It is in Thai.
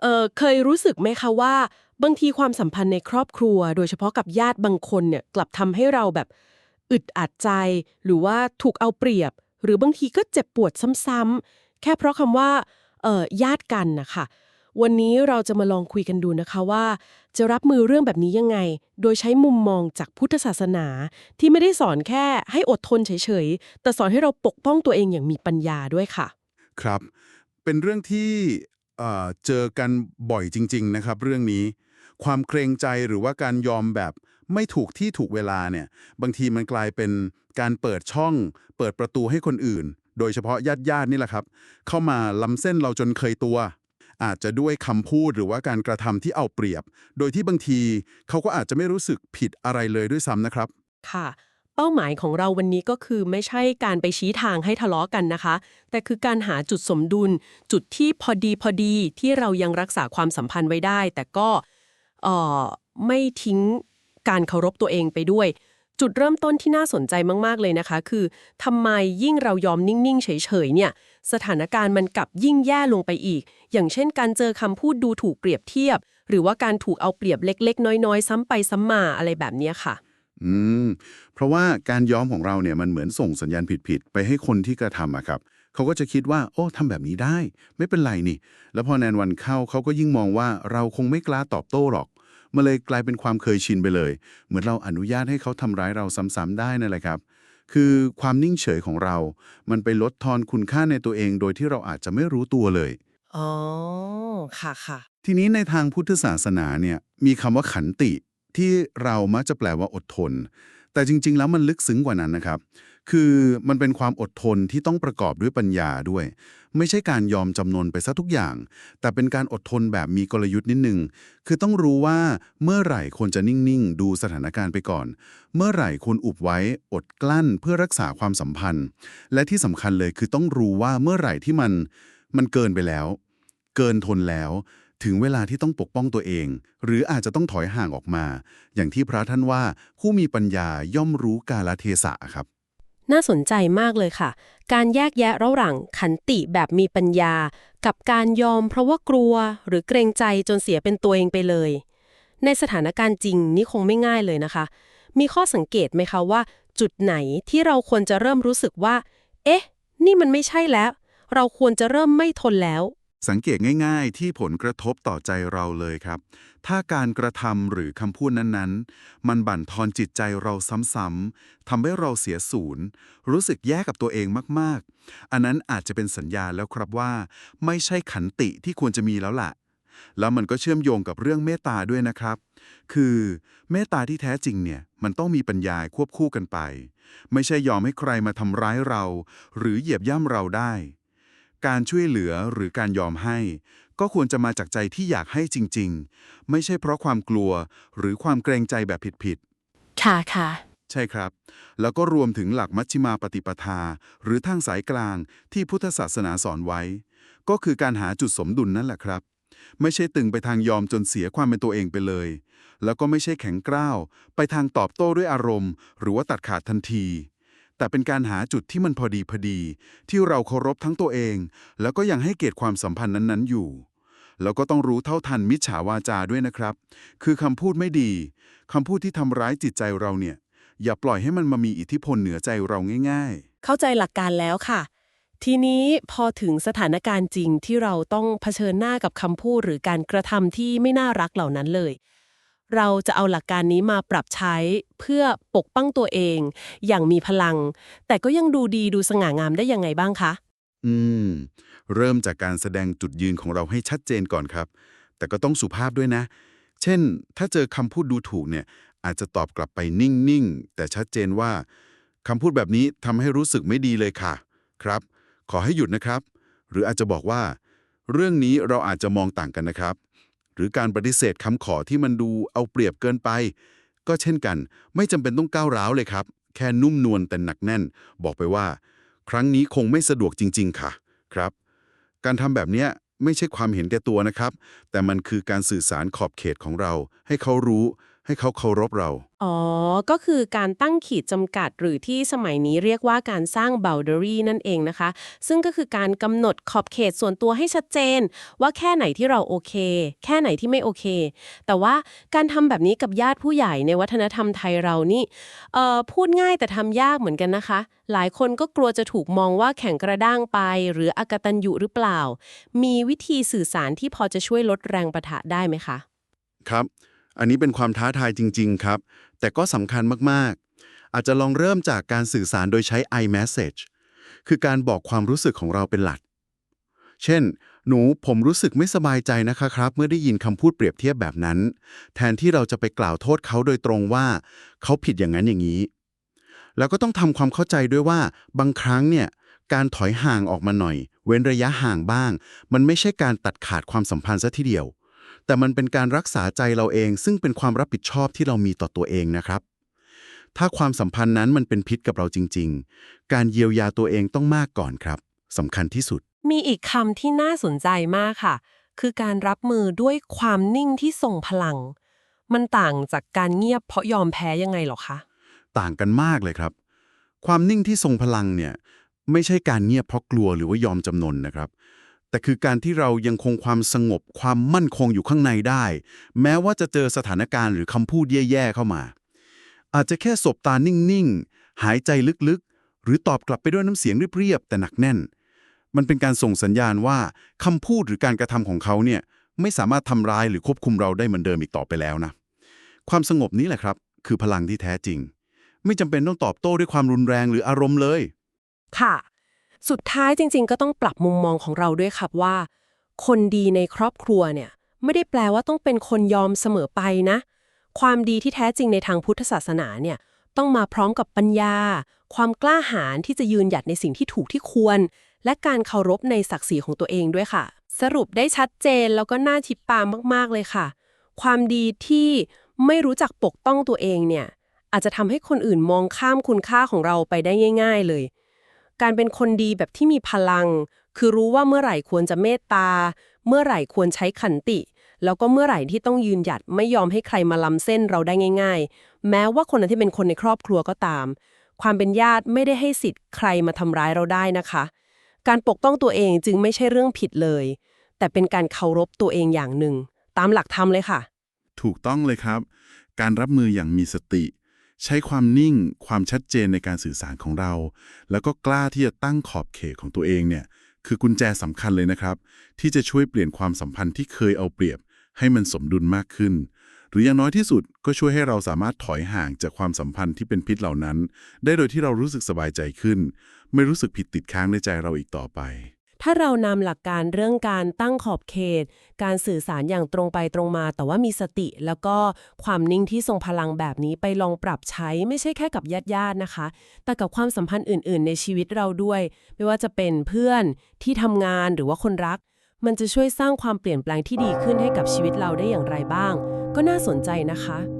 เออเคยรู้สึกไหมคะว่า บางทีความสัมพันธ์ในครอบครัว โดยเฉพาะกับญาติบางคนเนี่ยกลับทำให้เราแบบอึดอัดใจ หรือว่าถูกเอาเปรียบ หรือบางทีก็เจ็บปวดซ้ำๆแค่เพราะคำว่าเออญาติกันนะคะวันนี้เราจะมาลองคุยกันดูนะคะว่า จะรับมือเรื่องแบบนี้ยังไง โดยใช้มุมมองจากพุทธศาสนา ที่ไม่ได้สอนแค่ให้อดทนเฉยๆ แต่สอนให้เราปกป้องตัวเองอย่างมีปัญญาด้วยค่ะ ครับ เป็นเรื่องที่ เอ่อเจอกันบ่อยจริง ๆ นะครับ เรื่องนี้ ความเกรงใจหรือว่าการยอมแบบไม่ถูกที่ถูกเวลาเนี่ย บางทีมันกลายเป็นการเปิดช่อง เปิดประตูให้คนอื่น โดยเฉพาะญาติญาตินี่แหละครับ เข้ามาล้ำเส้นเราจนเคยตัว อาจจะด้วยคำพูดหรือว่าการกระทำที่เอาเปรียบ โดยที่บางทีเขาก็อาจจะไม่รู้สึกผิดอะไรเลยด้วยซ้ำนะครับ ค่ะ เป้าหมายของเราวันนี้ก็คือไม่ใช่การไปชี้ทางให้ทะเลาะกันนะคะ แต่คือการหาจุดสมดุล จุดที่พอดีพอดีที่เรายังรักษาความสัมพันธ์ไว้ได้ แต่ก็ไม่ทิ้งการเคารพตัวเองไปด้วย จุดเริ่มต้นที่น่าสนใจมาก ๆ เลยนะคะ คือทำไมยิ่งเรายอมนิ่ง ๆ เฉย ๆ เนี่ย สถานการณ์มันกลับยิ่งแย่ลงไปอีก อย่างเช่น การเจอคำพูดดูถูกเปรียบเทียบ หรือว่าการถูกเอาเปรียบเล็ก ๆ น้อย ๆ ซ้ำไปซ้ำมาอะไรแบบนี้ค่ะ อืม เพราะว่าการย้อมของเราเนี่ยมันเหมือนส่งสัญญาณผิดๆ ไปให้คนที่กระทำอะครับ เขาก็จะคิดว่า โอ้ทำแบบนี้ได้ ไม่เป็นไรนี่ แล้วพอแนนวันเข้าเขาก็ยิ่งมองว่าเราคงไม่กล้าตอบโต้หรอกมันเลยกลายเป็นความเคยชินไปเลย เหมือนเราอนุญาตให้เขาทำร้ายเราซ้ำๆได้นั่นแหละครับ คือความนิ่งเฉยของเรา มันไปลดทอนคุณค่าในตัวเอง โดยที่เราอาจจะไม่รู้ตัวเลย อ๋อ ค่ะค่ะ ทีนี้ในทางพุทธศาสนาเนี่ยมีคำว่าขันติ ที่เรามักจะแปลว่าอดทน แต่จริง ๆ แล้วมันลึกซึ้งกว่านั้นนะครับ คือมันเป็นความอดทนที่ต้องประกอบด้วยปัญญาด้วย ไม่ใช่การยอมจำนนไปซะทุกอย่าง แต่เป็นการอดทนแบบมีกลยุทธ์นิดนึง คือต้องรู้ว่าเมื่อไหร่ควรจะนิ่ง ๆ ดูสถานการณ์ไปก่อน เมื่อไหร่ควรอุบไว้อดกลั้นเพื่อรักษาความสัมพันธ์ และที่สำคัญเลยคือต้องรู้ว่าเมื่อไหร่ที่มันมันเกินไปแล้ว เกินทนแล้ว ถึงเวลาที่ต้องปกป้องตัวเอง หรืออาจจะต้องถอยห่างออกมา อย่างที่พระท่านว่าผู้มีปัญญาย่อมรู้กาลเทศะครับ น่าสนใจมากเลยค่ะ การแยกแยะระหว่างขันติแบบมีปัญญา กับการยอมเพราะว่ากลัว หรือเกรงใจจนเสียเป็นตัวเองไปเลย ในสถานการณ์จริงนี่คงไม่ง่ายเลยนะคะ มีข้อสังเกตไหมคะว่า จุดไหนที่เราควรจะเริ่มรู้สึกว่า เอ๊ะ นี่มันไม่ใช่แล้ว เราควรจะเริ่มไม่ทนแล้ว สังเกตง่าย ๆ ที่ผลกระทบต่อใจเราเลยครับ ถ้าการกระทำหรือคำพูดนั้นๆ มันบั่นทอนจิตใจเราซ้ำๆทำให้เราเสียศูนย์ รู้สึกแย่กับตัวเองมากๆ อันนั้นอาจจะเป็นสัญญาณแล้วครับว่า ไม่ใช่ขันติที่ควรจะมีแล้วล่ะ แล้วมันก็เชื่อมโยงกับเรื่องเมตตาด้วยนะครับ คือเมตตาที่แท้จริงเนี่ยมันต้องมีปัญญาควบคู่กันไป ไม่ใช่ยอมให้ใครมาทำร้ายเรา หรือเหยียบย่ำเราได้ การช่วยเหลือหรือการยอมให้ ก็ควรจะมาจากใจที่อยากให้จริง ๆ ไม่ใช่เพราะความกลัว หรือความเกรงใจแบบผิดค่ะค่ะๆใช่ครับ แล้วก็รวมถึงหลักมัชฌิมาปฏิปทา หรือทางสายกลางที่พุทธศาสนาสอนไว้ ก็คือการหาจุดสมดุลนั่นแหละครับ ไม่ใช่ตึงไปทางยอมจนเสียความเป็นตัวเองไปเลย แล้วก็ไม่ใช่แข็งกร้าว ไปทางตอบโต้ด้วยอารมณ์ หรือว่าตัดขาดทันที แต่เป็นการหาจุดที่มันพอดีพอดี ที่เราเคารพทั้งตัวเอง แล้วก็ยังให้เกียรติความสัมพันธ์นั้นๆอยู่ แล้วก็ต้องรู้เท่าทันมิจฉาวาจาด้วยนะครับ คือคำพูดไม่ดีคำพูดที่ทำร้ายจิตใจเราเนี่ย อย่าปล่อยให้มันมามีอิทธิพลเหนือใจเราง่าย ๆ เข้าใจหลักการแล้วค่ะ ทีนี้พอถึงสถานการณ์จริงที่เราต้องเผชิญหน้ากับคำพูดหรือการกระทำที่ไม่น่ารักเหล่านั้นเลย เราจะเอาหลักการนี้มาปรับใช้เพื่อปกป้องตัวเอง อย่างมีพลัง แต่ก็ยังดูดีดูสง่างามได้ยังไงบ้างคะ อืม เริ่มจากการแสดงจุดยืนของเราให้ชัดเจนก่อนครับ แต่ก็ต้องสุภาพด้วยนะ เช่น ถ้าเจอคำพูดดูถูกเนี่ย อาจจะตอบกลับไปนิ่งๆ แต่ชัดเจนว่าคำพูดแบบนี้ทำให้รู้สึกไม่ดีเลยค่ะ ครับ ขอให้หยุดนะครับ หรืออาจจะบอกว่า เรื่องนี้เราอาจจะมองต่างกันนะครับ รือการปฏิเสธคำขอที่มันดูเอาเปรียบเกินไป ก็เช่นกัน ไม่จำเป็นต้องก้าวร้าวเลยครับ แค่นุ่มนวลแต่หนักแน่น บอกไปว่า ครั้งนี้คงไม่สะดวกจริง ๆ ค่ะ ครับ การทำแบบนี้ไม่ใช่ความเห็นแก่ตัวนะครับ แต่มันคือการสื่อสารขอบเขตของเรา ให้เขารู้ ใให้เขาเคารพเรา อ๋อ ก็คือการตั้งขีดจำกัดหรือที่สมัยนี้เรียกว่าการสร้าง boundary นั่นเองนะคะ ซึ่งก็คือการกำหนดขอบเขตส่วนตัวให้ชัดเจน ว่าแค่ไหนที่เราโอเค แค่ไหนที่ไม่โอเค แต่ว่าการทำแบบนี้กับญาติผู้ใหญ่ในวัฒนธรรมไทยเรานี่เอ่อพูดง่ายแต่ทำยากเหมือนกันนะคะ หลายคนก็กลัวจะถูกมองว่าแข็งกระด้างไป หรืออกตัญญูหรือเปล่า มีวิธีสื่อสารที่พอจะช่วยลดแรงประทะได้ไหมคะ ครับ อันนี้เป็นความท้าทายจริง ๆ ครับ แต่ก็สำคัญมาก ๆ อาจจะลองเริ่มจากการสื่อสารโดยใช้ iMessage คือการบอกความรู้สึกของเราเป็นหลัก เช่น หนูผมรู้สึกไม่สบายใจนะคะครับ เมื่อได้ยินคำพูดเปรียบเทียบแบบนั้น แทนที่เราจะไปกล่าวโทษเขาโดยตรงว่า เขาผิดอย่างนั้นอย่างนี้ แล้วก็ต้องทำความเข้าใจด้วยว่า บางครั้งเนี่ยการถอยห่างออกมาหน่อย เว้นระยะห่างบ้าง มันไม่ใช่การตัดขาดความสัมพันธ์ซะทีเดียว แต่มันเป็นการรักษาใจเราเอง ซึ่งเป็นความรับผิดชอบที่เรามีต่อตัวเองนะครับ ถ้าความสัมพันธ์นั้นมันเป็นพิษกับเราจริง ๆ การเยียวยาตัวเองต้องมากก่อนครับสำคัญที่สุด มีอีกคำที่น่าสนใจมากค่ะ คือการรับมือด้วยความนิ่งที่ทรงพลัง มันต่างจากการเงียบเพราะยอมแพ้ยังไงหรอคะ ต่างกันมากเลยครับ ความนิ่งที่ทรงพลังเนี่ยไม่ใช่การเงียบเพราะกลัวหรือว่ายอมจำนนนะครับ แต่คือการที่เรายังคงความสงบความมั่นคงอยู่ข้างในได้ แม้ว่าจะเจอสถานการณ์หรือคำพูดแย่ๆเข้ามา อาจจะแค่สบตานิ่งๆ หายใจลึกๆ หรือตอบกลับไปด้วยน้ำเสียงเรียบๆ แต่หนักแน่น มันเป็นการส่งสัญญาณว่าคำพูดหรือการกระทำของเขาเนี่ยไม่สามารถทำร้ายหรือควบคุมเราได้เหมือนเดิมอีกต่อไปแล้วนะ ความสงบนี้แหละครับ คือพลังที่แท้จริง ไม่จำเป็นต้องตอบโต้ด้วยความรุนแรงหรืออารมณ์เลย ค่ะ สุดท้ายจริง ๆ ก็ต้องปรับมุมมองของเราด้วยครับว่า คนดีในครอบครัวเนี่ยไม่ได้แปลว่าต้องเป็นคนยอมเสมอไปนะ ความดีที่แท้จริงในทางพุทธศาสนาเนี่ยต้องมาพร้อมกับปัญญา ความกล้าหาญที่จะยืนหยัดในสิ่งที่ถูกที่ควร และการเคารพในศักดิ์ศรีของตัวเองด้วยค่ะ สรุปได้ชัดเจนแล้วก็น่าทิปตามมากๆเลยค่ะ ความดีที่ไม่รู้จักปกป้องตัวเองเนี่ยอาจจะทำให้คนอื่นมองข้ามคุณค่าของเราไปได้ง่าย ๆ เลย การเป็นคนดีแบบที่มีพลัง คือรู้ว่าเมื่อไหร่ควรจะเมตตา เมื่อไหร่ควรใช้ขันติ แล้วก็เมื่อไหร่ที่ต้องยืนหยัดไม่ยอมให้ใครมาล้ำเส้นเราได้ง่าย ๆ แม้ว่าคนนั้นที่เป็นคนในครอบครัวก็ตาม ความเป็นญาติไม่ได้ให้สิทธิ์ใครมาทำร้ายเราได้นะคะ การปกป้องตัวเองจึงไม่ใช่เรื่องผิดเลย แต่เป็นการเคารพตัวเองอย่างหนึ่ง ตามหลักธรรมเลยค่ะ ถูกต้องเลยครับ การรับมืออย่างมีสติ ใช้ความนิ่งความชัดเจนในการสื่อสารของเรา แล้วก็กล้าที่จะตั้งขอบเขตของตัวเองเนี่ยคือกุญแจสำคัญเลยนะครับ ที่จะช่วยเปลี่ยนความสัมพันธ์ที่เคยเอาเปรียบ ให้มันสมดุลมากขึ้น หรืออย่างน้อยที่สุดก็ช่วยให้เราสามารถถอยห่างจากความสัมพันธ์ที่เป็นพิษเหล่านั้น ได้โดยที่เรารู้สึกสบายใจขึ้น ไม่รู้สึกผิดติดค้างในใจเราอีกต่อไป ถ้าเรานำหลักการเรื่องการตั้งขอบเขต การสื่อสารอย่างตรงไปตรงมา แต่ว่ามีสติ แล้วก็ความนิ่งที่ทรงพลังแบบนี้ไปลองปรับใช้ไม่ใช่แค่กับญาติญาติๆนะคะ แต่กับความสัมพันธ์อื่น ๆ ในชีวิตเราด้วย ไม่ว่าจะเป็นเพื่อนที่ทำงานหรือว่าคนรัก มันจะช่วยสร้างความเปลี่ยนแปลงที่ดีขึ้นให้กับชีวิตเราได้อย่างไรบ้าง ก็น่าสนใจนะคะ